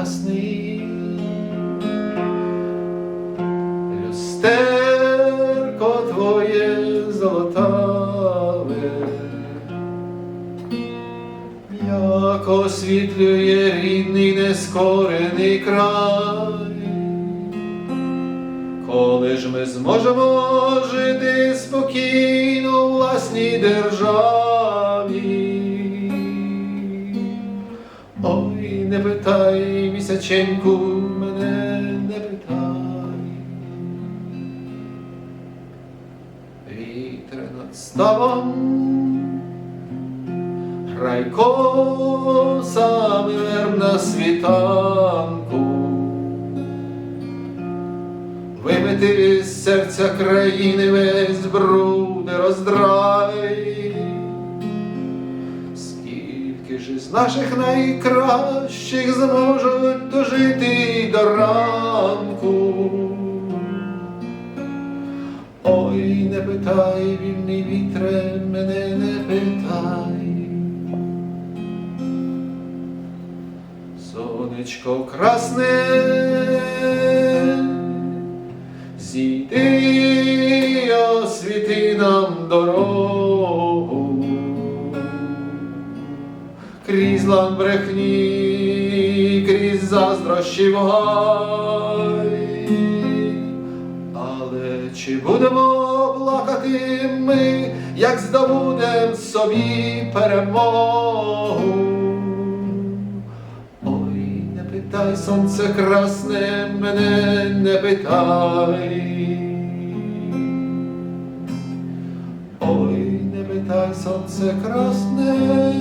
ясний, люстерко твоє золотаве, як освітлює рідний нескорений край. Коли ж ми зможемо жити спокійно у власній державі. Ой, не питай, місяченьку, мене не питай. Вітре над ставом, грай косами верб на світанку. Вимити з серця країни весь бруд роздрай. Ж із наших найкращих зможуть дожити до ранку? Ой, не питай, вільний вітре, мене не питай. Сонечко красне, зійди, освіти нам дорогу, крізь лан брехні, крізь заздрощі гай. Але чи будемо плакати ми, як здобудем собі перемогу? Ой, не питай, сонце красне, мене не питай. Ой, не питай, сонце красне,